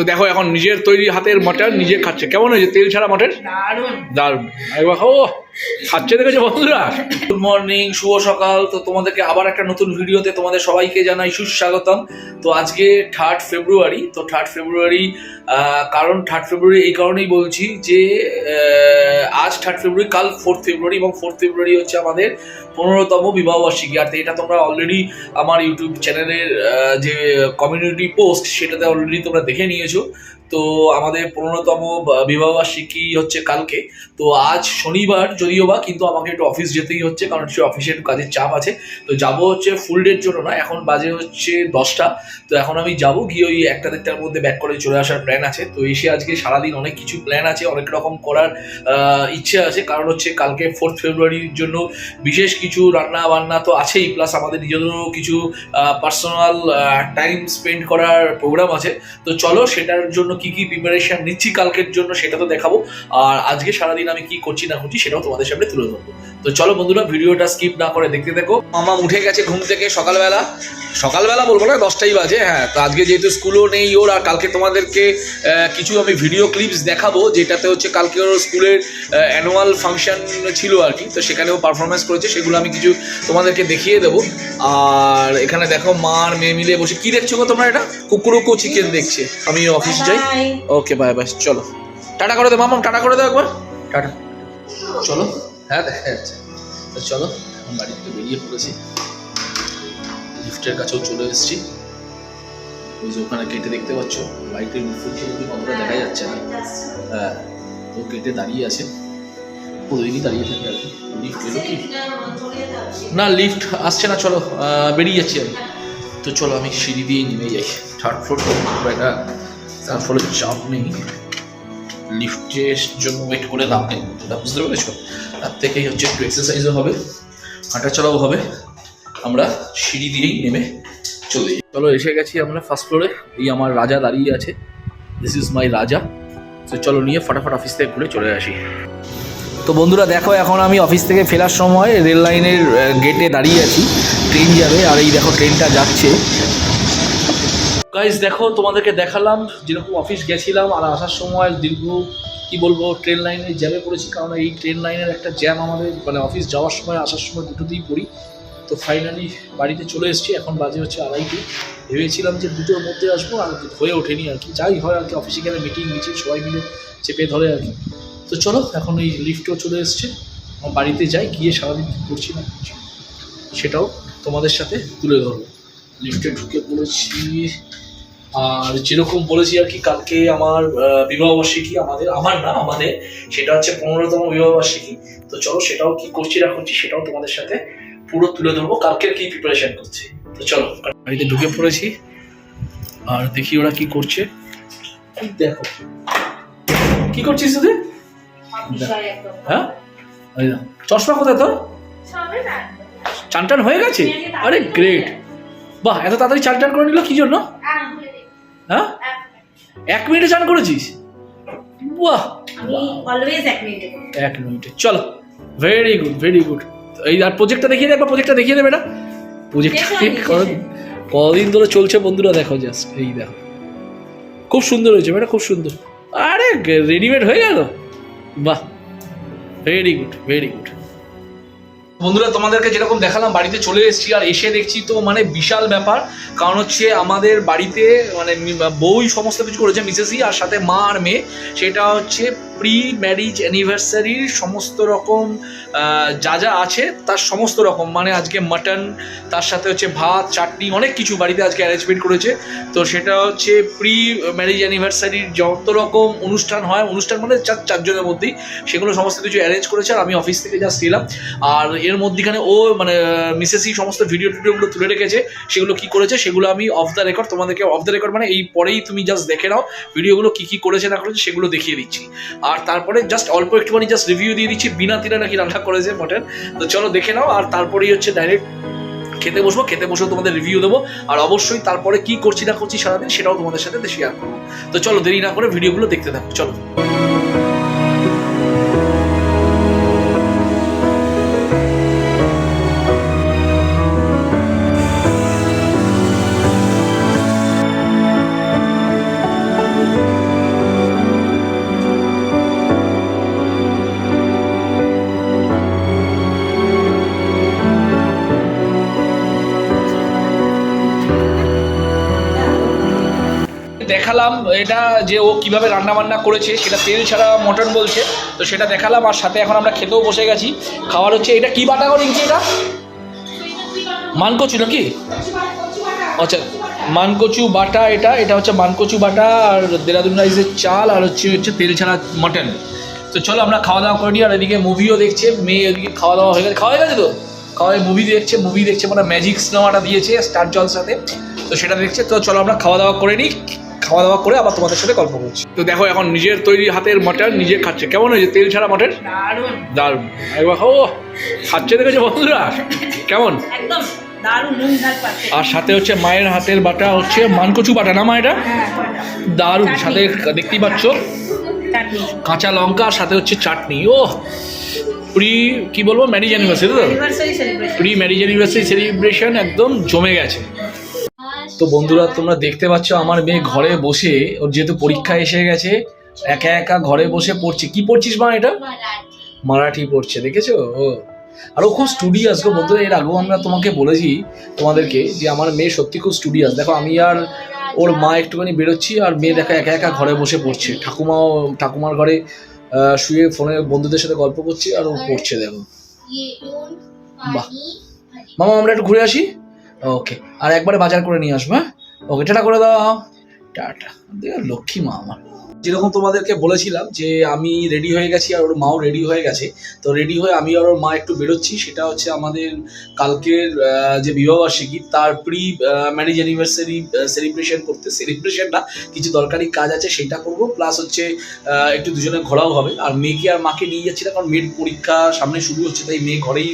তো দেখো এখন নিজের তৈরি হাতের মটন নিজে খাচ্ছে। কেমন হয়েছে? তেল ছাড়া মটন দারুণ। দারুণ। একবার খাও। খাচ্ছে দেখেছ বন্ধুরা। গুড মর্নিং শুভ সকাল। তো তোমাদেরকে আবার একটা নতুন ভিডিওতে তোমাদের সবাইকে জানাই সুস্বাগতম। তো আজকে থার্ড ফেব্রুয়ারি তো থার্ড ফেব্রুয়ারি কারণ থার্ড ফেব্রুয়ারি এই কারণেই বলছি যে আজ থার্ড ফেব্রুয়ারি কাল ফোর্থ ফেব্রুয়ারি এবং ফোর্থ ফেব্রুয়ারি হচ্ছে আমাদের পনেরোতম বিবাহবার্ষিকী। আর এটা তোমরা অলরেডি আমার ইউটিউব চ্যানেলের যে কমিউনিটি পোস্ট সেটাতে অলরেডি তোমরা দেখে নিয়েছো। তো আমাদের পনেরোতম বিবাহবার্ষিকী হচ্ছে কালকে। তো আজ শনিবার যদিও বা, কিন্তু আমাকে একটু অফিস যেতেই হচ্ছে, কারণ হচ্ছে অফিসে একটু কাজের চাপ আছে। তো যাব হচ্ছে ফুল ডের জন্য না, এখন বাজে হচ্ছে দশটা। তো এখন আমি যাব গিয়ে ওই একটা দেড়টার মধ্যে ব্যাক করে চলে আসার প্ল্যান আছে। তো এসে আজকে সারাদিন অনেক কিছু প্ল্যান আছে, অনেক রকম করার ইচ্ছে আছে। কারণ হচ্ছে কালকে ফোর্থ ফেব্রুয়ারির জন্য বিশেষ কিছু রান্না বান্না তো আছেই। প্লাস আমাদের নিজেদেরও কিছু পার্সোনাল টাইম স্পেন্ড করার প্রোগ্রাম আছে। তো চলো সেটার জন্য কি কি প্রিপারেশন নিচ্ছি কালকের জন্য সেটা তো দেখাবো। আর আজকে সারাদিন আমি কি করছি না করছি সেটাও তোমাদের সামনে তুলে ধরবো। তো চলো বন্ধুরা, ভিডিওটা স্কিপ না করে দেখতে দেখো মামা উঠে গেছে ঘুম থেকে সকালবেলা। সকালবেলা বলব না, দশটাই বাজে হ্যাঁ। তো আজকে যেহেতু স্কুলও নেই ওর, আর কালকে তোমাদেরকে কিছু আমি ভিডিও ক্লিপস দেখাবো, যেটাতে হচ্ছে কালকে ওর স্কুলের অ্যানুয়াল ফাংশন ছিল আর কি। তো সেখানেও পারফরমেন্স করেছে, সেগুলো আমি কিছু তোমাদেরকে দেখিয়ে দেবো। আর এখানে দেখো মা আর মেয়ে মিলে বসে, কি দেখছ গো তোমরা এটা? কুকুরকো চিকেন দেখছে। আমি অফিস যাই। ওকে বাই বাই চলো। টাটা করে দে মামাম টাটা করে দাও একবার। টাটা। চলো। হ্যাঁ দেখা যাচ্ছে। তো চলো এখন বাড়ি থেকে বেরিয়ে পড়েছি। লিফটের কাছেও চলে এসেছি। ওই যে ওখানে কেটে দেখতে পাচ্ছ বাইকের ফুল কিন্তু কতটা দেখা যাচ্ছে না? হ্যাঁ তো কেটে দাঁড়িয়ে আছে। প্রতিদিনই দাঁড়িয়ে থাকে আর কি। লিফট এলো কি? না লিফট আসছে না চলো বেরিয়ে যাচ্ছি আমি। তো চলো আমি সিঁড়ি দিয়ে নেমে যাই। থার্ড ফ্লোর তো একটা থার্ড ফ্লোরের চাপ নেই। লিফটের জন্য ওয়েট করে লাভ নেই। এটা বুঝতে পেরেছ? তার থেকেই হচ্ছে একটু এক্সারসাইজও হবে হাঁটা চলাও হবে। আমরা সিঁড়ি দিয়েই নেমে চলে যাই। চলো, এসে গেছি আমরা ফার্স্ট ফ্লোরে এই আমার রাজা দাঁড়িয়ে আছে। দিস ইজ মাই রাজা। তো চলো, নিয়ে ফটাফট অফিস থেকে ঘুরে চলে আসি। তো বন্ধুরা, দেখো, এখন আমি অফিস থেকে ফেরার সময় রেল লাইনের গেটে দাঁড়িয়ে আছি। ট্রেন যাবে, আর এই দেখো ট্রেনটা যাচ্ছে। গাইজ দেখো, তোমাদেরকে দেখালাম যেরকম অফিস গেছিলাম, আর আসার সময় দীর্ঘ, কি বলব ট্রেন লাইনে জ্যামে পড়েছি, কারণ এই ট্রেন লাইনের একটা জ্যাম আমাদের মানে অফিস যাওয়ার সময়, আসার সময় দুটোতেই পড়ি। তো ফাইনালি বাড়িতে চলে এসেছি, এখন বাজে হচ্ছে আড়াইটি। ভেবেছিলাম যে দুটোর মধ্যে আসব, আর হয়ে ওঠেনি আর কি। যাই হয় আর কি অফিসে গেলে মিটিং মিছিল সবাই মিলে চেপে ধরে আর কি। তো চলো, এখন এই লিফটও চলে এসছে। বাড়িতে যাই, গিয়ে সারাদিন কী করছি না সেটাও তোমাদের সাথে তুলে ধরবো। লিফটে ঢুকে পড়েছি। আর যেরকম বলেছি আর কি কালকে আমার বিবাহবার্ষিকী আমাদের আমার না আমাদের সেটা হচ্ছে পনেরোতম বিবাহবার্ষিকী। তো চলো সেটাও কি করছি না করছি সেটাও তোমাদের সাথে পুরো তুলে ধরবো। কালকের কি প্রিপারেশন করছি? তো চলো বাড়িতে ঢুকে পড়েছি। আর দেখি ওরা কি করছে। দেখো। কি করছিস তুই? হ্যাঁ? চশমা কোথায় তোর? চান টান হয়ে গেছে? আরে গ্রেট বাহ এত তাড়াতাড়ি চান টান করে নিল? কি জন্য? হ্যাঁ? এক মিনিটে চান করেছিস? বাহ এক এক মিনিটে। চলো ভেরি গুড ভেরি গুড এই আর প্রজেক্টটা দেখিয়ে দেবে প্রজেক্টটা দেখিয়ে দেবে না প্রজেক্টটা। কদিন ধরে চলছে বন্ধুরা দেখো জাস্ট এই দেখো। খুব সুন্দর হয়েছে ম্যাডাম খুব সুন্দর। আরে রেডিমেড হয়ে গেল? বাহ ভেরি গুড ভেরি গুড বন্ধুরা, তোমাদেরকে যেরকম দেখালাম, বাড়িতে চলে এসেছি আর এসে দেখছি তো মানে বিশাল ব্যাপার। কারণ হচ্ছে আমাদের বাড়িতে মানে বউই সমস্ত কিছু করেছে মিসেসি আর সাথে মা আর মেয়ে। সেটা হচ্ছে প্রি ম্যারিজ অ্যানিভার্সারির সমস্ত রকম যা যা আছে, তার সমস্ত রকম মানে আজকে মাটন তার সাথে হচ্ছে ভাত, চাটনি, অনেক কিছু বাড়িতে আজকে অ্যারেঞ্জমেন্ট করেছে। তো সেটা হচ্ছে প্রি ম্যারিজ অ্যানিভার্সারির যত রকম অনুষ্ঠান হয়, অনুষ্ঠান মানে চার, চারজনের মধ্যেই, সেগুলো সমস্ত কিছু অ্যারেঞ্জ করেছে, আর আমি অফিস থেকে জাস্ট এলাম। আর এর মধ্যেখানে ও মানে মিসেসই সমস্ত ভিডিও টিডিওগুলো তুলে রেখেছে, সেগুলো কি করেছে, সেগুলো আমি অফ দ্য রেকর্ড তোমাদেরকে অফ দ্য রেকর্ড মানে এই পরেই তুমি জাস্ট দেখে নাও ভিডিওগুলো কী কী করেছে, না করেছে, সেগুলো দেখিয়ে দিচ্ছি। আর তারপরে জাস্ট অল্প একটুখানি জাস্ট রিভিউ দিয়ে দিচ্ছি। বিনা তিনা নাকি রান্না করেছে মটন তো চলো দেখে নাও, আর তারপরেই হচ্ছে ডাইরেক্ট খেতে বসবো। খেতে বসে তোমাদের রিভিউ দেবো। আর অবশ্যই তারপরে কি করছি না করছি সারাদিন সেটাও তোমাদের সাথে শেয়ার করব। তো চলো দেরি না করে ভিডিওগুলো দেখতে থাকো। চলো। দেখালাম এটা যে ও কীভাবে রান্না বান্না করেছে, সেটা তেল ছাড়া মটন বলছে, তো সেটা দেখালাম আর সাথে এখন আমরা খেতেও বসে গেছি। খাওয়ার হচ্ছে এটা কি বাটা করে এটা? মানকচু নাকি? আচ্ছা মানকচু বাটা এটা এটা হচ্ছে মানকচু বাটা আর দেরাদুন রাইসের চাল আর হচ্ছে হচ্ছে তেল ছাড়া মটন। তো চলো আমরা খাওয়া দাওয়া করে নিই আর এদিকে মুভিও দেখছে, মেয়ে এদিকে খাওয়া দাওয়া হয়ে গেছে। খাওয়া হয়ে গেছে তো? খাওয়া মুভি দেখছে মুভি দেখছে মানে ম্যাজিক সিনেমাটা দিয়েছে স্টার জলসাতে। তো সেটা দেখছে, তো চলো আমরা খাওয়া দাওয়া করে নিই। খাওয়া দাওয়া করে আবার তোমাদের সাথে গল্প করছি। তো দেখো এখন নিজের তৈরি হাতের মটন নিজে খাচ্ছে। কেমন হয়েছে? তেল ছাড়া মটন দারুণ। দারুণ। একবার খাও খাচ্ছে দেখেছ বন্ধুরা? কেমন? একদম আর সাথে হচ্ছে মায়ের হাতের বাটা হচ্ছে মানকচু বাটা না মা এটা? হ্যাঁ দারুণ। সাথে দেখতেই পাচ্ছ? কাঁচা লঙ্কা আর সাথে হচ্ছে চাটনি। ও প্রি কি বলব? ম্যারিজ অ্যানিভার্সারি তো? প্রি ম্যারিজ অ্যানিভার্সারি সেলিব্রেশন একদম জমে গেছে। তো বন্ধুরা তোমরা দেখতে পাচ্ছ আমার মেয়ে ঘরে বসে ওর যেহেতু পরীক্ষা এসে গেছে একা একা ঘরে বসে পড়ছে। কি পড়ছিস মা এটা? মারাঠি। পড়ছে দেখেছ? ও। আর ও খুব স্টুডিয়াস গো বন্ধুরা এর আগেও আমরা তোমাকে বলেছি তোমাদেরকে যে আমার মেয়ে সত্যি খুব স্টুডিয়াস দেখো আমি আর ওর মা একটুখানি বেরোচ্ছি আর মেয়ে দেখো একা একা ঘরে বসে পড়ছে। ঠাকুমাও ঠাকুমার ঘরে শুয়ে ফোনে বন্ধুদের সাথে গল্প করছি আর ও পড়ছে দেখো। বাহ। মামা আমরা একটু ঘুরে আসি? ওকে আর একবারে বাজার করে নিয়ে আসব হ্যাঁ? ওকে টাটা করে দাও। টাটা। লক্ষ্মী মা আমার। যেরকম তোমাদেরকে বলেছিলাম যে আমি রেডি হয়ে গেছি আর ওর মাও রেডি হয়ে গেছে, তো রেডি হয়ে আমি আর ওর মা একটু বেরোচ্ছি, সেটা হচ্ছে আমাদের কালকের যে বিবাহবার্ষিকী, তার প্রি ম্যারেজ অ্যানিভার্সারি সেলিব্রেশন করতে সেলিব্রেশন না, কিছু দরকারি কাজ আছে সেটা করব প্লাস হচ্ছে একটু দুজনে ঘোরাও হবে, আর মেয়েকে আর মাকে নিয়ে যাচ্ছি না, কারণ মেয়ের পরীক্ষা সামনে শুরু হচ্ছে, তাই মেয়ে ঘরেই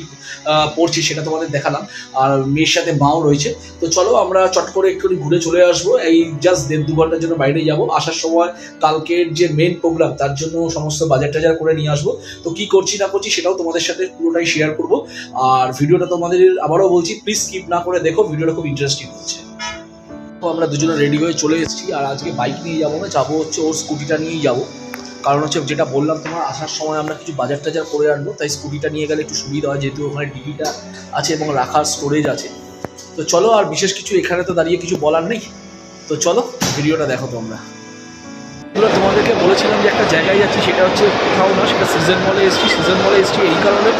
পড়ছে, সেটা তোমাদের দেখালাম, আর মেয়ের সাথে মাও রয়েছে, তো চলো আমরা চট করে একটু ঘুরে চলে আসব, এই জাস্ট দেড় দু ঘণ্টার জন্য বাইরে যাব, আসার সময় কালকের যে মেন প্রোগ্রাম তার জন্য সমস্ত বাজার টাজার করে নিয়ে আসব। তো কি করছি না করছি সেটাও তোমাদের সাথে পুরোটাই শেয়ার করব। আর ভিডিওটা তোমাদের আবারও বলছি প্লিজ স্কিপ না করে দেখো, ভিডিওটা খুব ইন্টারেস্টিং হচ্ছে। তো আমরা দুজনে রেডি হয়ে চলে এসেছি, আর আজকে বাইক নিয়ে যাব না, যাব হচ্ছে ওর স্কুটিটা নিয়েই যাব। কারণ হচ্ছে যেটা বললাম, তোমার আসার সময় আমরা কিছু বাজার টাজার করে আনব, তাই স্কুটিটা নিয়ে গেলে একটু সুবিধা হয়, যেহেতু ওখানে ডিবিটা আছে এবং রাখার স্টোরেজ আছে। তো চলো, আর বিশেষ কিছু এখানে তো দাঁড়িয়ে কিছু বলার নেই। তো চলো, ভিডিওটা দেখো তোমরা। তোমাদেরকে বলেছিলাম যে একটা জায়গায় যাচ্ছি, সেটা হচ্ছে কোথাও না, সেটা সিজন মলে এসেছি সিজন মলে এসেছি এই কারণে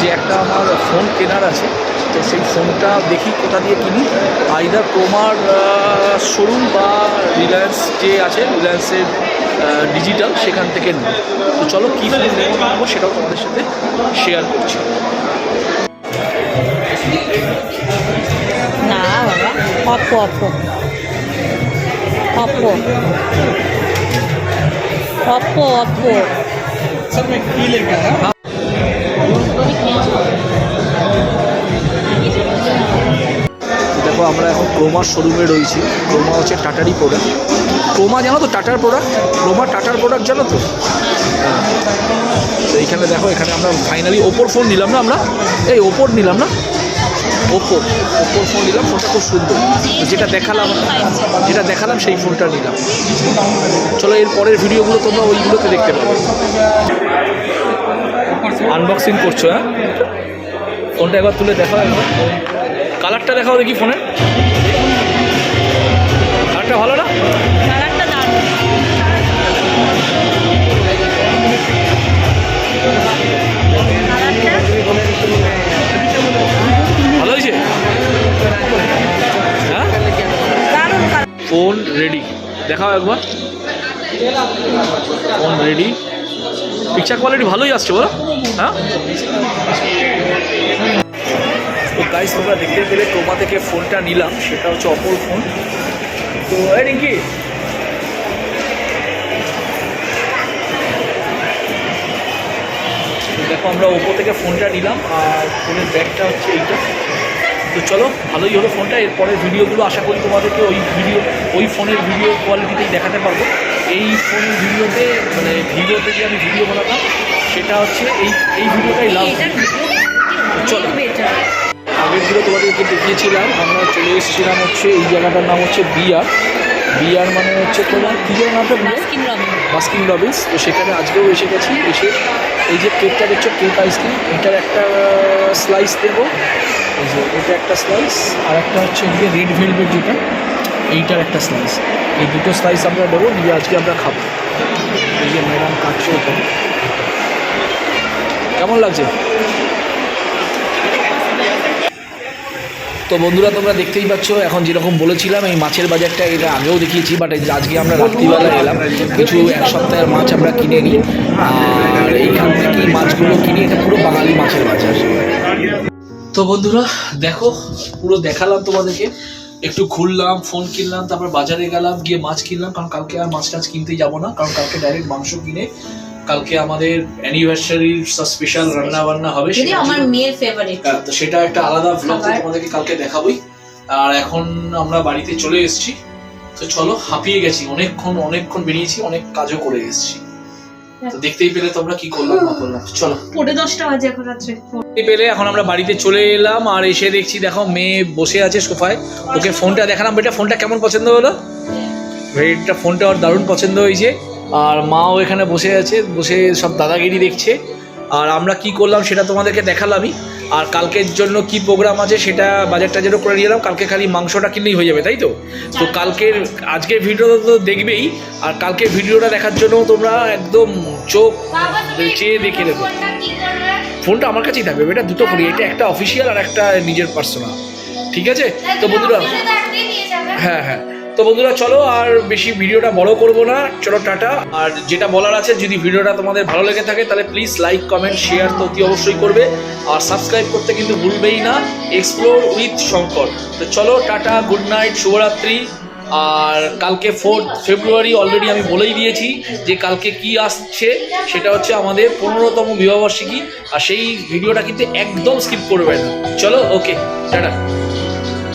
যে একটা আমার ফোন কেনার আছে। তো সেই ফোনটা দেখি কোথা দিয়ে কিনি। আইদার ক্রোমার শোরুম বা রিলায়েন্স যে আছে রিলায়েন্সের ডিজিটাল সেখান থেকে নিই তো চলো কী ফোন নেব নেব, সেটাও তোমাদের সাথে শেয়ার করছি। না, বাবা অপ্পো অপ্পো দেখো আমরা এখন ক্রোমার শোরুমে রয়েছি। ক্রোমা হচ্ছে টাটারই প্রোডাক্ট ক্রোমা জানো তো টাটার প্রোডাক্ট ক্রোমা টাটার প্রোডাক্ট জানো তো? হ্যাঁ। তো এইখানে দেখো এখানে আমরা ফাইনালি ওপোর ফোন নিলাম না আমরা? এই ওপোর নিলাম না? ওপো ওপোর ফোন নিলাম ফোনটা খুব সুন্দর। যেটা দেখালাম যেটা দেখালাম, সেই ফোনটা নিলাম। চলো, এর পরের ভিডিওগুলো তোমরা ওইগুলোতে দেখতে পাবে। আনবক্সিং করছ হ্যাঁ? ফোনটা একবার তুলে দেখাও একবার। কালারটা দেখাও দেখি ফোনের কালারটা ভালো না? Phone ready. দেখাও একবার। Phone ready. পিকচার কোয়ালিটি ভালোই আসছে বলো। হ্যাঁ? তো গাইস তোমরা দেখতে পেলে ক্রোমা থেকে ফোনটা নিলাম, সেটা হচ্ছে অপর ফোন। তো, এই রিঙ্কি। দেখো, আমরা ওপো থেকে ফোনটা নিলাম, আর ফোনের ব্যাগটা হচ্ছে এইটা। তো চলো ভালোই হলো ফোনটা এরপরের ভিডিওগুলো আশা করি তোমাদেরকে ওই ভিডিও ওই ফোনের ভিডিও কোয়ালিটিতেই দেখাতে পারব। এই ফোনের ভিডিওতে মানে ভিডিওতে যে আমি ভিডিও বানাতাম সেটা হচ্ছে এই এই ভিডিওটাই লাভ চলো। আগের ভিডিও তোমাদেরকে দেখিয়েছিলাম আমরা চলে এসেছিলাম হচ্ছে এই জায়গাটার নাম হচ্ছে বিয়ার বিয়ার মানে হচ্ছে তোমার কী যেন নামটা বিয়ার মাস্কিন রবিন বাস্কিং রবিন্স তো সেখানে আজকেও এসে গেছি এসে এই যে কেকটা দেখছ কেক আইসক্রিম এটার একটা স্লাইস দেবো। এই যে এটা একটা স্লাইস আর একটা হচ্ছে এদিকে রেড ভেলভেট যেটা এইটার একটা স্লাইস এই দুটো স্লাইস আমরা দেবো দিয়ে আজকে আমরা খাব। এই যে ম্যাডাম কাটছে ওখানে কেমন লাগছে? তো বন্ধুরা, তোমরা দেখতেই পাচ্ছ, এখন যেরকম বলেছিলাম, এই মাছের বাজারটা এটা আগেও দেখিয়েছি বাট আজকে আমরা রাত্রিবেলা এলাম, কিছু এক সপ্তাহের মাছ আমরা কিনে নিই। আর এইখান থেকেই মাছগুলো কিনে, এটা পুরো বাঙালি মাছের বাজার। তো বন্ধুরা, দেখো, পুরো দেখালাম তোমাদেরকে। একটু ঘুরলাম ফোন কিনলাম, তারপর বাজারে গেলাম, গিয়ে মাছ কিনলাম, কারণ কালকে আর মাছ টাছ কিনতেই যাব না, কারণ কালকে ডাইরেক্ট মাংস কিনে কালকে আমাদের অ্যানিভার্সারির স্পেশাল রান্না বান্না হবে যদি আমার মেয়ের ফেভারিট হ্যাঁ, তো সেটা একটা আলাদা ভ্লগ তোমাদেরকে কালকে দেখাবোই। আর এখন আমরা বাড়িতে চলে এসেছি। তো চলো হাঁপিয়ে গেছি। অনেকক্ষণ অনেকক্ষণ বেরিয়েছি অনেক কাজও করে এসেছি। তো দেখতেই পেলে তোমরা কি করলাম না করলাম। চলো। পড়ে দশটা বাজে এখন রাত্রে। পেলে এখন আমরা বাড়িতে চলে এলাম আর এসে দেখছি দেখো মেয়ে বসে আছে সোফায়। ওকে ফোনটা দেখালাম বেটা ফোনটা কেমন পছন্দ হলো? এটা ফোনটা ওর দারুণ পছন্দ হয়েছে। আর মাও এখানে বসে আছে বসে সব দাদাগিরি দেখছে। আর আমরা কি করলাম সেটা তোমাদেরকে দেখালামই। আর কালকের জন্য কি প্রোগ্রাম আছে সেটা বাজার টাজারও করে নিয়ে এলাম। কালকে খালি মাংসটা কিনলেই হয়ে যাবে তাই তো? তো কালকের আজকের ভিডিওটা তো দেখবেই। আর কালকের ভিডিওটা দেখার জন্য তোমরা একদম চোখ চেয়ে দেখে নেবে। ফোনটা আমার কাছেই থাকবে এটা দুটো ফোনই এটা একটা অফিসিয়াল আর একটা নিজের পার্সোনাল ঠিক আছে? তো বন্ধুরা হ্যাঁ হ্যাঁ। তো বন্ধুরা, চলো আর বেশি ভিডিওটা বড় করব না। চলো, টাটা। আর যেটা বলার আছে, যদি ভিডিওটা তোমাদের ভালো লেগে থাকে, তাহলে প্লিজ লাইক কমেন্ট শেয়ার তো অতি অবশ্যই করবে। আর সাবস্ক্রাইব করতে কিন্তু ভুলবেই না। Explore with Shankar. তো চলো, টাটা গুড নাইট শুভরাত্রি। আর কালকে ফোর্থ ফেব্রুয়ারি অলরেডি আমি বলেই দিয়েছি যে কালকে কি আসছে, সেটা হচ্ছে আমাদের পনেরোতম বিবাহবার্ষিকী। আর সেই ভিডিওটা কিন্তু একদম স্কিপ করবেন চলো ওকে টাটা।